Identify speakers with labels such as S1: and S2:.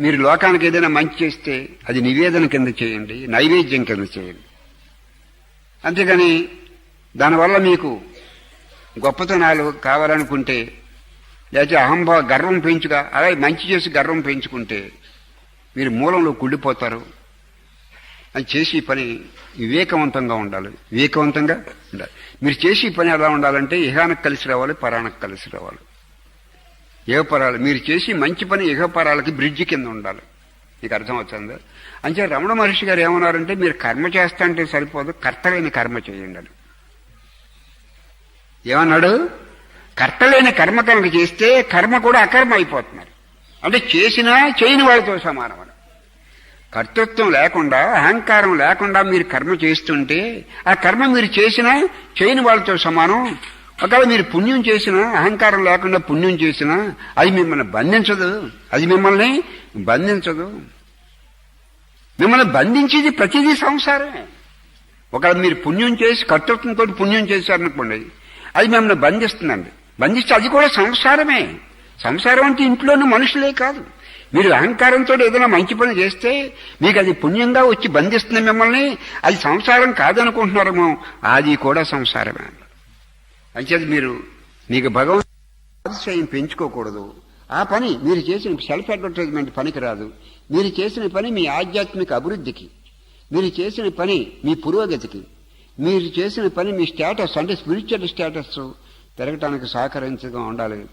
S1: మీరు లోకానికి ఏదైనా మంచి చేస్తే అది నివేదన కింద చేయండి నైవేద్యం కింద చేయండి. అంతేగాని దానివల్ల మీకు గొప్పతనాలు కావాలనుకుంటే లేకపోతే అహంభావ గర్వం పెంచుగా అలాగే మంచి చేసి గర్వం పెంచుకుంటే మీరు మూలంలో కుళ్ళిపోతారు. అది చేసి పని వివేకవంతంగా ఉండాలి. వివేకవంతంగా ఉండాలి. మీరు చేసే పని ఎలా ఉండాలంటే ఇహానికి కలిసి రావాలి పరాణకు కలిసి రావాలి. ఇహపరాలు మీరు చేసి మంచి పని ఇహపరాలకి బ్రిడ్జి కింద ఉండాలి. మీకు అర్థం అవుతుందా? అంతే రమణ మహర్షి గారు ఏమన్నారంటే మీరు కర్మ చేస్తా అంటే సరిపోదు కర్తలేని కర్మ చేయండి అని. ఏమన్నాడు? కర్తలేని కర్మ కనుక చేస్తే కర్మ కూడా అకర్మ అయిపోతున్నారు. అంటే చేసినా చేయని వాళ్ళతో సమానం అని. కర్తృత్వం లేకుండా అహంకారం లేకుండా మీరు కర్మ చేస్తుంటే ఆ కర్మ మీరు చేసినా చేయని వాళ్ళతో సమానం ఒకవేళ మీరు పుణ్యం చేసినా అహంకారం లేకుండా పుణ్యం చేసినా అది మిమ్మల్ని బంధించదు. అది మిమ్మల్ని బంధించదు. మిమ్మల్ని బంధించేది ప్రతిదీ సంసారమే ఒకవేళ మీరు పుణ్యం చేసి కర్తృత్వంతో పుణ్యం చేశారనుకోండి అది మిమ్మల్ని బంధిస్తుందండి. బంధిస్తే అది కూడా సంసారమే. సంసారం అంటే ఇంట్లోని మనుషులే కాదు. మీరు అహంకారంతో ఏదైనా మంచి పని చేస్తే మీకు అది పుణ్యంగా వచ్చి బంధిస్తుంది మిమ్మల్ని అది సంసారం కాదనుకుంటున్నారేమో అది కూడా సంసారమే. అంచేది మీరు మీకు భగవంతుని పెంచుకోకూడదు. ఆ పని మీరు చేసిన సెల్ఫ్ అడ్వర్టైజ్మెంట్ పనికి రాదు. మీరు చేసిన పని మీ ఆధ్యాత్మిక అభివృద్ధికి. మీరు చేసిన పని మీ పురోగతికి. మీరు చేసిన పని మీ స్టేటస్ అంటే స్పిరిచువల్ స్టేటస్ పెరగటానికి సహకరించగా ఉండాలి.